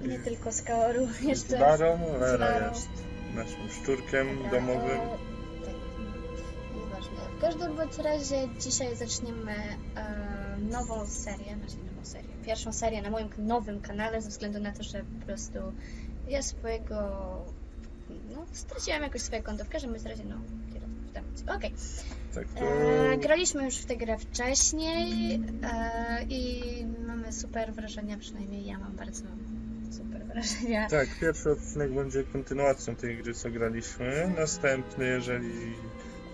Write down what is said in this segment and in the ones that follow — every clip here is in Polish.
nie tylko z Kaoru, Z jeszcze... Larą, z Lara Larą. jest naszym szczurkiem Dobra, domowym. e, Tak, nieważne. W każdym bądź razie dzisiaj zaczniemy e, nową serię, znaczy nową serię, pierwszą serię na moim nowym kanale ze względu na to, że po prostu ja swojego, no straciłam jakoś swoje konto, w każdym razie no. Okej, Tak, to... E, graliśmy już w tę grę wcześniej e, i mamy super wrażenia, przynajmniej ja mam bardzo wrażenia. Tak, pierwszy odcinek będzie kontynuacją tej gry, co graliśmy. Następny, jeżeli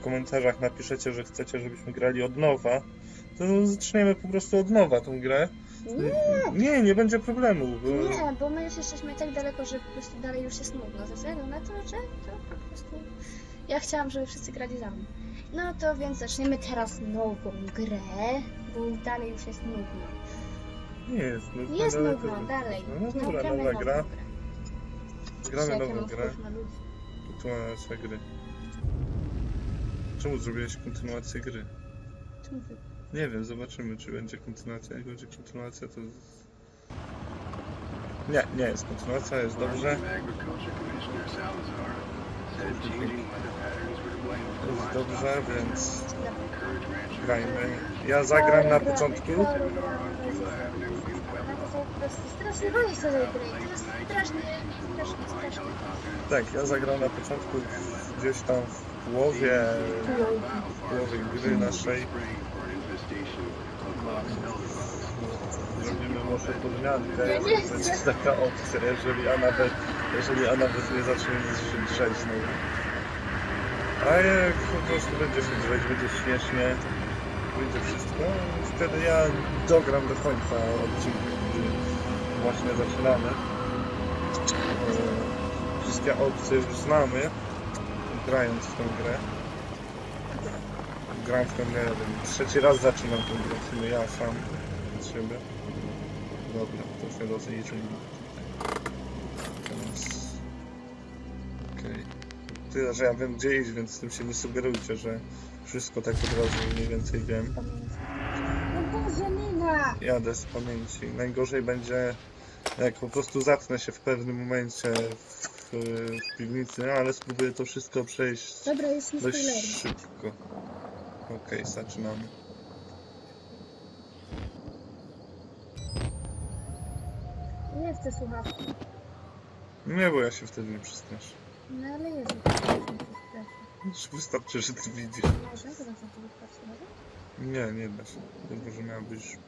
w komentarzach napiszecie, że chcecie, żebyśmy grali od nowa, to zaczniemy po prostu od nowa tą grę. Nie, Nie, nie będzie problemu. Bo... Nie, bo my już jesteśmy tak daleko, że po prostu dalej już jest nudno, ze względu na to, że to po prostu... Ja chciałam, żeby wszyscy grali za mną. No to więc zaczniemy teraz nową grę, bo dalej już jest nudno. Nie jest nudno. Jest ale nudno, to- dalej. No dobra, gramy nowa nową gra. grę. Gramy nową grę. wpływ na ludzi. Kontynuacja gry. Czemu zrobiłeś kontynuację gry? Czemu wy- Nie wiem, zobaczymy, czy będzie kontynuacja. Jak będzie kontynuacja, to... Nie, nie jest kontynuacja, jest dobrze. Jest dobrze, więc grajmy. Ja zagram na początku. Prostu strasznie boję się tej gry. To jest strasznie, strasznie, strasznie. Tak, ja zagram na początku gdzieś tam w połowie, w połowie gry naszej. Zrobimy może podmiankę, będzie taka opcja, jeżeli Anabet, jeżeli Anabet nie zacznie się drzeć znowu. A jak po prostu będzie się drzeć, będzie śmiesznie, będzie wszystko, wtedy ja dogram do końca odcinku, który właśnie zaczynamy. E, Wszystkie opcje już znamy, grając w tę grę. Gram w tę grę, trzeci raz zaczynam tę grę, w sumie ja sam od siebie. Dobra, to się rozliczymy. Teraz... Okej. Tyle, że ja wiem gdzie iść, więc tym się nie sugerujcie, że wszystko tak od razu mniej więcej wiem. No! Jadę z pamięci. Najgorzej będzie, jak po prostu zatnę się w pewnym momencie w, w piwnicy, ale spróbuję to wszystko przejść Dobra, już nie dość szybko. Okej, zaczynamy. Nie chcę słuchawki. Nie, bo ja się wtedy nie przestraszę. No ale jest. Już Wystarczy, że ty widzisz. Można to na to wypatrzeć, może? Nie, nie da się. Tylko, że miała być...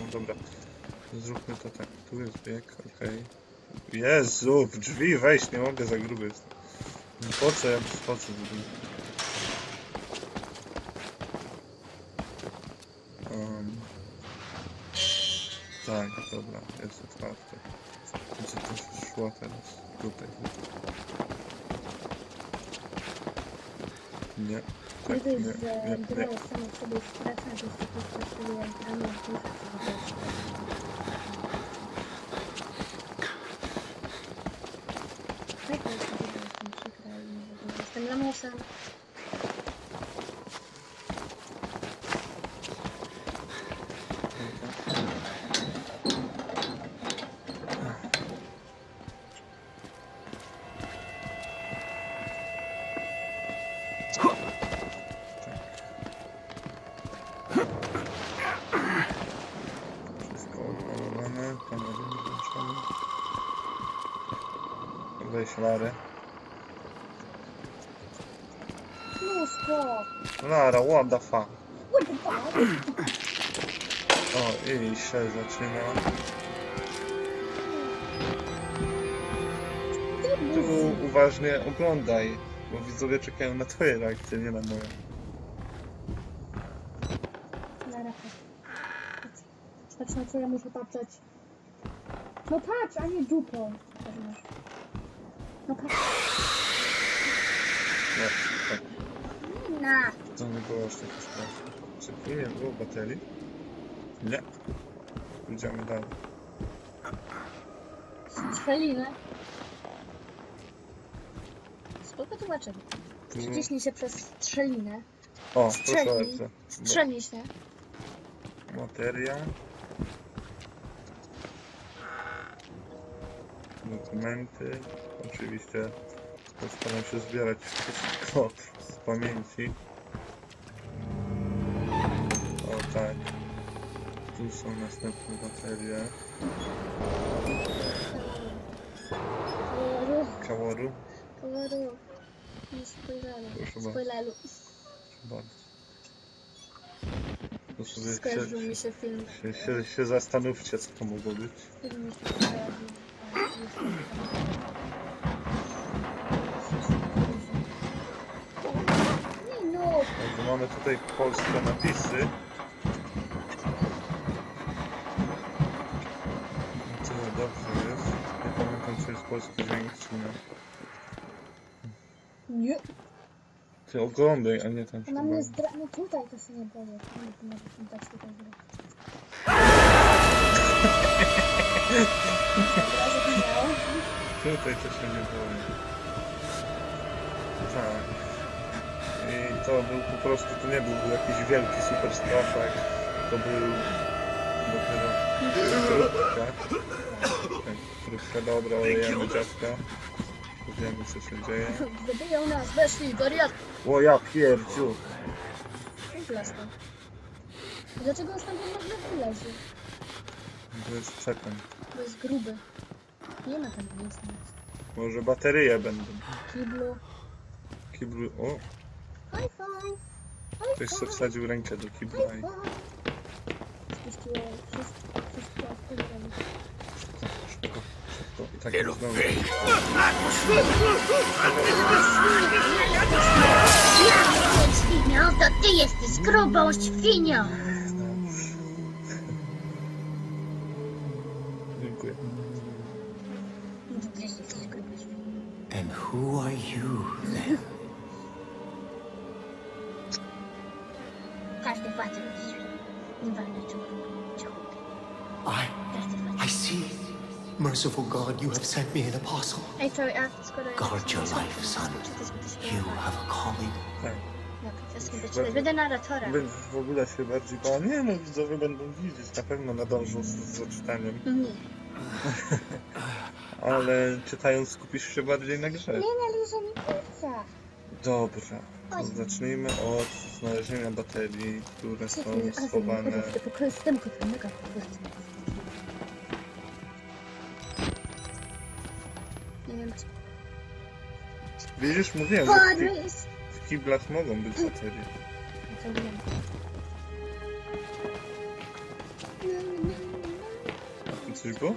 No dobra. Zróbmy to tak. Tu jest bieg, okej. Jezu, w drzwi wejść nie mogę, za gruby jest. No Po co ja po co w ogóle? Um, tak, dobra, jest otwarte. Gdzie to się szło teraz? Tutaj. Nie. Nie Tak, nie, że nie, gra nie. jest sama w sobie straszna, to jest po prostu jak po prostu. Tak, to jest przykra i jestem lamusem. Weź Larę. Pluszko! Lara, what the fuck? What the fuck? O, i się zaczyna. Tu uważnie oglądaj, bo widzowie czekają na twoje reakcje, nie na moją. Lara. Patrz. Patrz na co ja muszę patrzeć. No patrz, a nie dupą. No patrz. No, tak, Na. to nie było aż takie straszne. Czy nie było baterii? Nie. Idziemy dalej. Strzelinę. Spoko. Tu, Przyciśnij się przez strzelinę. O, proszę Strzelnij. bardzo. Strzelnij się. Materia. Dokumenty. Oczywiście postaram się zbierać wszystko z pamięci. O tak. Tu są następne baterie. Kaworu. Nie spoileru. Proszę. To sobie Skojarzył się, mi się film. się, się, się zastanówcie, co to mogło być. Film mi się skojarzył. A, już nie pamiętam. Nie Także mamy tutaj polskie napisy. No tyle dobrze jest. Nie pamiętam, czy jest polski dźwięk, czy nie. Nie! Ty oglądaj, a nie tam Ona mnie zdra... No tutaj to się nie boję. Nie, to może się dać tutaj zrobić. Obrazek miał. Tutaj to się nie boję. To był po prostu, to nie był jakiś wielki super straszak. To był dopiero krótka. Krótka, dobra, olejemy dziadka. Wiemy co się dzieje. Zabiją nas, weszli, wariat! O ja pierdziu. Blasno. Dlaczego on tam nagle wylezie? To jest przekręt. Bo jest gruby. Nie ma tam nic. Może baterie będą. Kiblu. Kiblu, o! Ktoś sobie wsadził rękę do kibla i five! Spuściło wszystko, wszystko w tym szybko, szybko. I tak znowu. Świnio, to ty jesteś grubą świnią. Merciful God, you have sent me an apostle. Guard your life, son. You have a calling. Tak. Będę narratorem. Będę w ogóle się bardziej bała. Nie no, widzowie będą widzieć, na pewno nadążą z, z odczytaniem. Nie. Ale czytając skupisz się bardziej na grze. Nie, nie, liże mi pizza. Dobra, to zacznijmy od znalezienia baterii, które są schowane. Nie czy... Widzisz, mówiłem, że w, Paris! w kiblach mogą być baterie. To wiem. Coś było?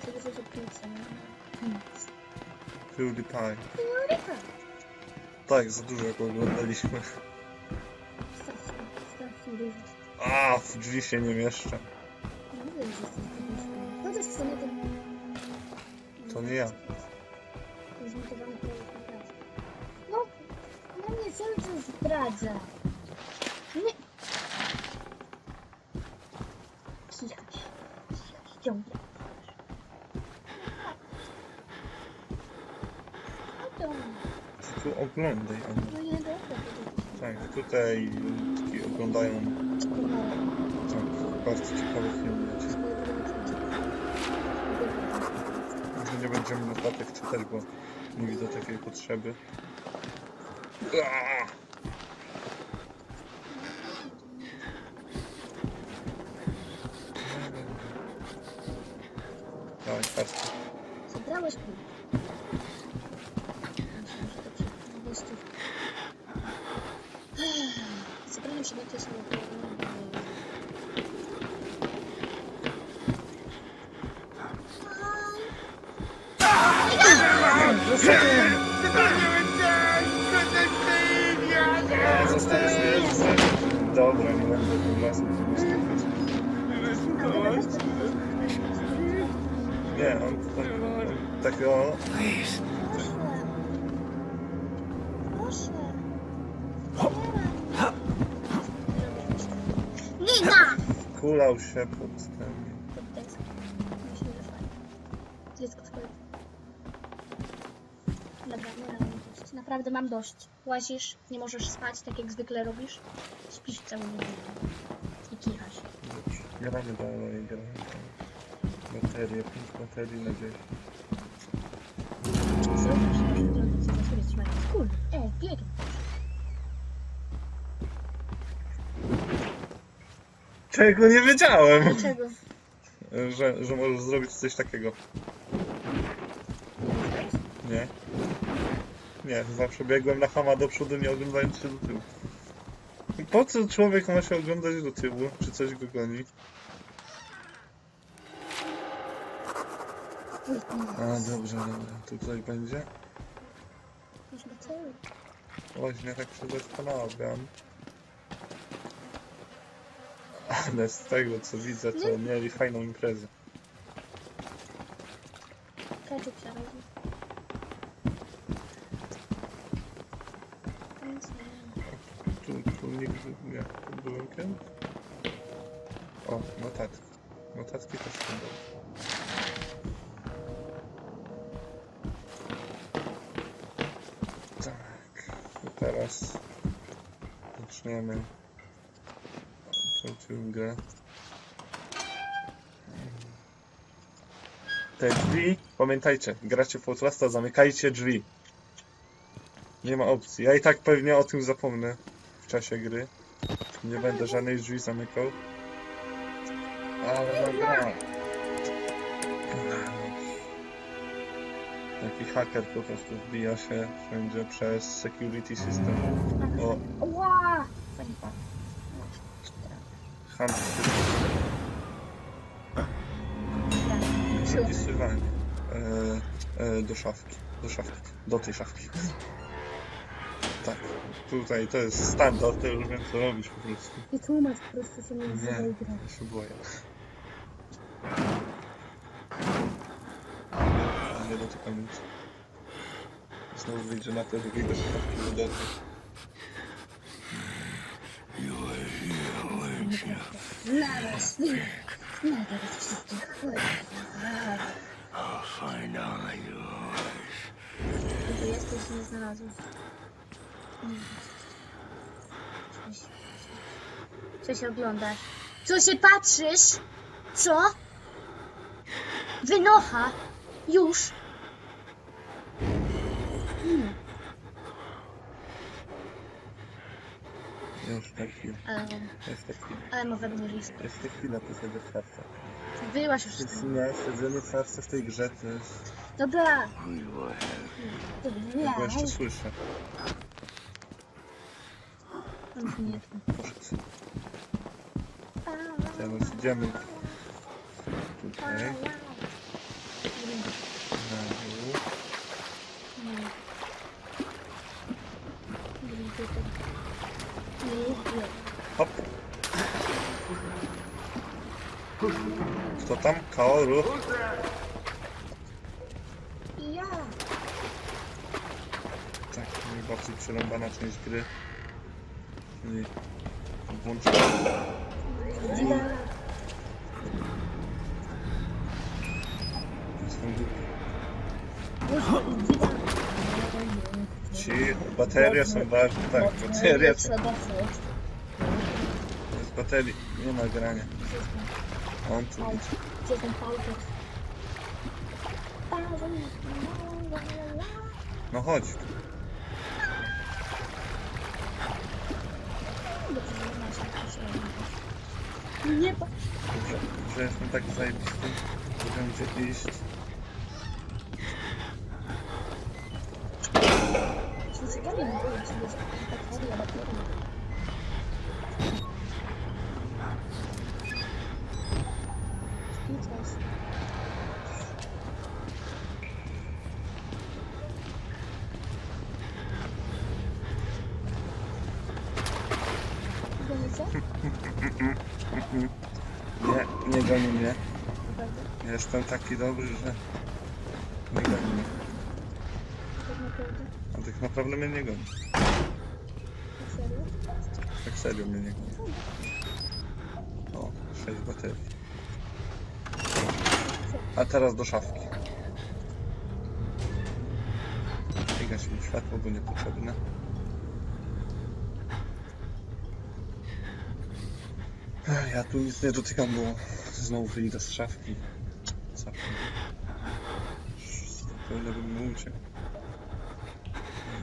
To pizza? Nic. PewDiePie. Eureka! Tak, za dużo go oglądaliśmy. Strasznie, strasznie dużo. A, w drzwi się nie mieszczę. Tu oglądaj. No Tak, tutaj taki oglądają tak, bardzo ciekawe filmy. Może nie będziemy notatek czytać, bo nie widzę takiej potrzeby. Dawaj, patrz. Zabrałeś mi. Zabrałem się do tej samej Mnie? Zostawisz? Dobra, nie będę słuchać. Nie, on tak, on tak o... Please. Kulał się pod naprawdę mam dość. Łazisz, nie możesz spać, tak jak zwykle robisz. Śpisz całą noc. I kichasz. Gramy dalej, gramy dalej. Baterie, 5 baterii na 10. Zrobisz, że to za siebie trzymać. Kurde, ej, biegnie. Czego nie wiedziałem! Dlaczego? Że, że możesz zrobić coś takiego. Nie? Nie, zawsze biegłem na chama do przodu, nie oglądając się do tyłu. Po co człowiek ma się oglądać do tyłu? Czy coś go goni? A, dobrze, dobra. Tutaj będzie? Masz baterię. Właśnie tak się zastanawiam. Ale z tego co widzę, to mieli fajną imprezę. Ketchup się robi. Kiedyś? O, notatki. Notatki też dobre. Tak. To teraz zaczniemy tą grę. Te drzwi, pamiętajcie, gracie w Outlasta, zamykajcie drzwi. Nie ma opcji. Ja i tak pewnie o tym zapomnę w czasie gry. Nie będę żadnych drzwi zamykał. Ale gra. Taki haker po prostu wbija się wszędzie przez security system. O, hunt. Zapisywanie. E, e, do szafki. Do szafki. Do tej szafki. Tak. Tutaj to jest standard, to już wiem co robić po prostu. I tłumacz po prostu się nie Nie, nazywa i gra. ja się boję. Nie dotykam nic. Znowu wyjdzie na to, że wyjdę szafki do domu. Znalazł! Znalazł wszystkich. I'll find all yours. Tu jesteś nie znalazłeś. Co się oglądasz? Co się patrzysz? Co? Wynocha! Już! Hmm, Już tak chwilę. ale, Jeszcze chwilę. ale ma we mnie list. Jeszcze chwilę to sobie wystarczy. Wyłaś już nie, siedzenie starsze w tej grze to jest... Dobra! Ja Dobra. jeszcze słyszę. Nie. Poszedł. Teraz idziemy tutaj. Na dół. Hop. Kto tam? Kaoru? Ja! Tak, najbardziej przerąbana część gry. Tak, baterie są, Trzeba wejść. bez baterii nie ma grania. On tu idzie. Gdzie ten pałkę? No chodź. Nie pa... Że, taki zajebisty, że gdzie iść. Czy ciekawie nie było, czy jest bateria, bateria. Speechless. Gonicie? Nie, nie goni mnie. Jestem taki dobry, że nie goni mnie. A tak naprawdę mnie nie goni. Tak serio mnie nie goni. O, 6 baterii. A teraz do szafki. Biegać zgasił światło, bo niepotrzebne. Ja tu nic nie dotykam, bo znowu wyjdę z szafki. Spokojnie bym uciekł.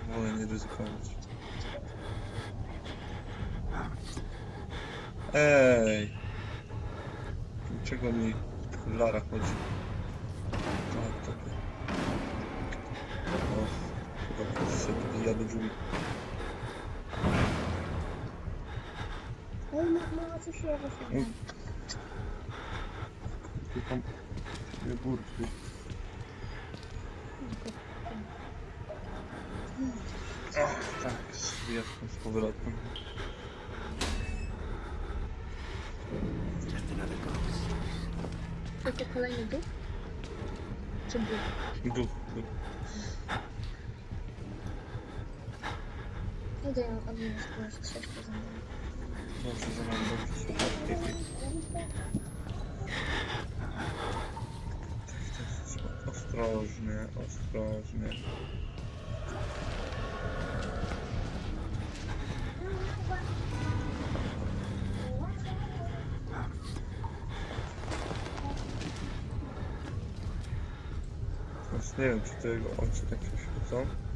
Wolę nie ryzykować. Ej! Dlaczego mi Lara chodzi? O, to... O, chyba sobie ja do drzwi. Olmak mağazası şey yapasın. Tam ne burcu. Tak, jestem z powrotem. A to kolejny duch? Czy duch? Duch. duch. Idę odnieść, bo jest trzeciego zamówienia. Dobrze, zaraz Ostrożnie, ostrożnie. Właśnie nie wiem, czy tego oczy tak się świecą.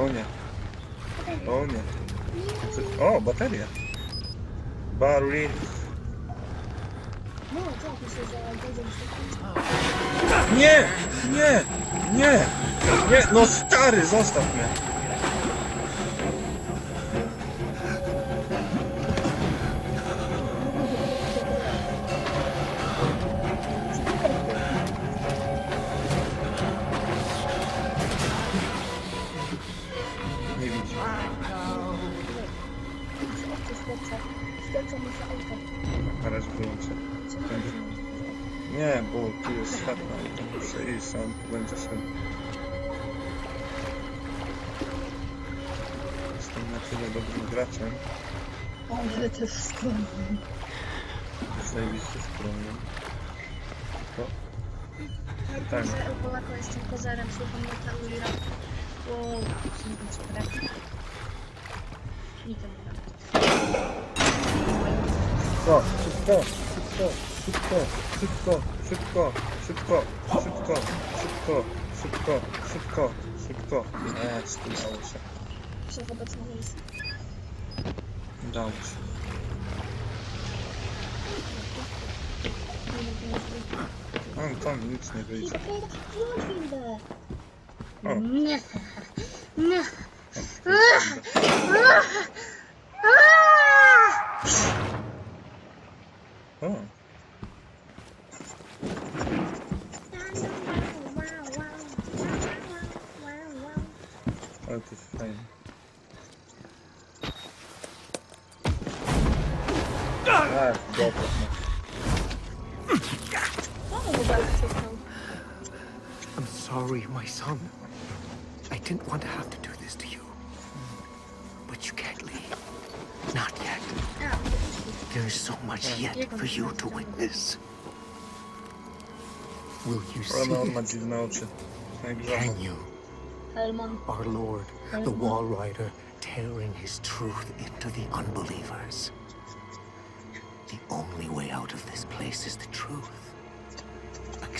O nie. O nie. O, bateria. No, się Nie! Nie! Nie! Nie! No stary, zostaw mnie! Skończę muszę auto. Na razie wyłączę. Nie, bo tu jest światło i tu muszę iść, on tu będzie szedł. Jestem na tyle dobrym graczem. Ale też skromny. Zajebiście skromny. To? Tak. Polako jestem kozarem, słucham Metalura. Wow, są to co I to Szybko, szybko, szybko, szybko, szybko, szybko, szybko, szybko, szybko, szybko, szybko. Jest, udało się. Muszę w obecnym miejscu. Udało się. Nie nie. On tam nic nie wyjdzie. O. Nie. Nie. I'm sorry, my son. I didn't want to have to do this to you. But you can't leave. Not yet. There is so much yet for you to witness. Will you see Ale on ma it? dziwne oczy. Jak żaba. Can you? Our Lord, the Wall Rider, tearing his truth into the unbelievers. The only way out of this place is the truth.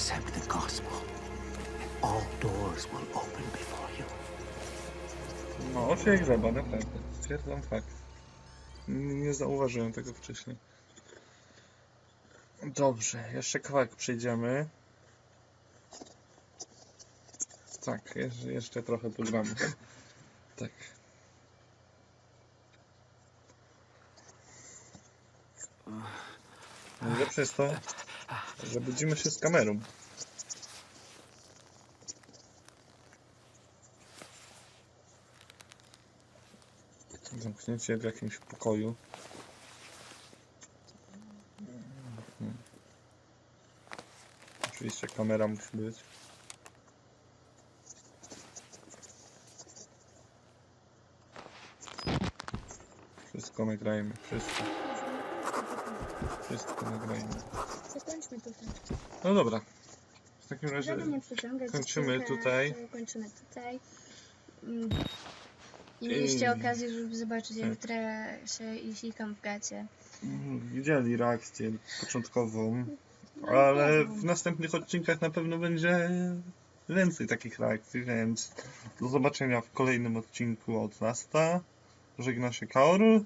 Accept the gospel, and all doors will open before you. No, oczy jak żaba, naprawdę. Stwierdzam fakt. Nie zauważyłem tego wcześniej. Dobrze, jeszcze kawałek przejdziemy. Tak, jeszcze, trochę pogramy. Tak. Najlepsze jest to, że budzimy się z kamerą. Zamknięcie w jakimś pokoju. Mhm. Oczywiście kamera musi być. Wszystko nagrajmy, wszystko. Wszystko nagrajmy. Zakończmy tutaj. No dobra. W takim razie Żeby nie przeciągać kończymy tutaj. Kończymy tutaj. Mm. I mieliście okazję, żeby zobaczyć, jak Tak. wtra się i sikam w gacie. mm, widzieli reakcję początkową, No, ale w następnych odcinkach na pewno będzie więcej takich reakcji, więc do zobaczenia w kolejnym odcinku od Nasta. Żegna się Kaoru.